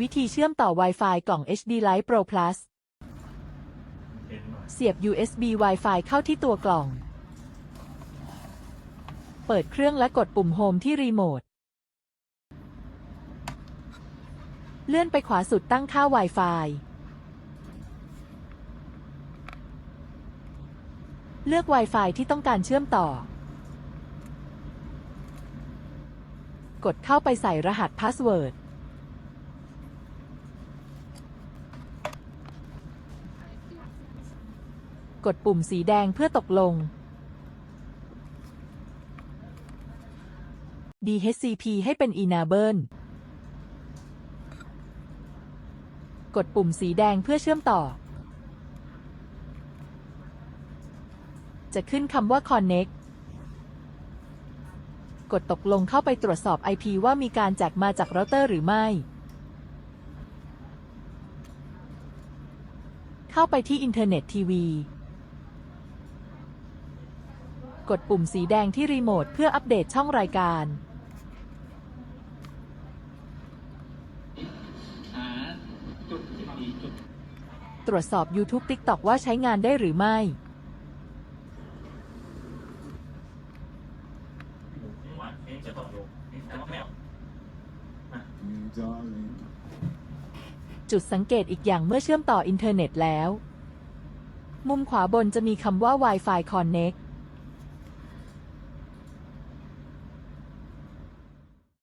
วิธีเชื่อมต่อ Wi-Fi กล่อง HD Lite Pro Plus เสียบ USB Wi-Fi เข้าที่ตัวกล่อง เปิดเครื่องและกดปุ่มโฮมที่รีโมท เลื่อนไปขวาสุดตั้งค่า Wi-Fi เลือก Wi-Fi ที่ต้องการเชื่อมต่อ กดเข้าไปใส่รหัสพาสเวิร์ด กดปุ่มสีแดงเพื่อตกลง DHCP ให้เป็น Enable กดปุ่มสีแดงเพื่อเชื่อมต่อ จะขึ้นคำว่า Connect กดตกลงเข้าไปตรวจสอบ IP ว่ามีการแจกมาจากเราเตอร์หรือไม่ เข้าไปที่อินเทอร์เน็ตทีวี กดปุ่มสีแดงที่รีโมทเพื่ออัปเดตช่องรายการ หาจุดที่ดีจุดตรวจสอบ YouTube TikTok ว่าใช้งานได้หรือไม่หัวเองจะต่อโยกแต่ว่าไม่เอา darling. จุดสังเกตอีกอย่างเมื่อเชื่อมต่ออินเทอร์เน็ตแล้ว มุมขวาบนจะมีคำว่า Wi-Fi Connect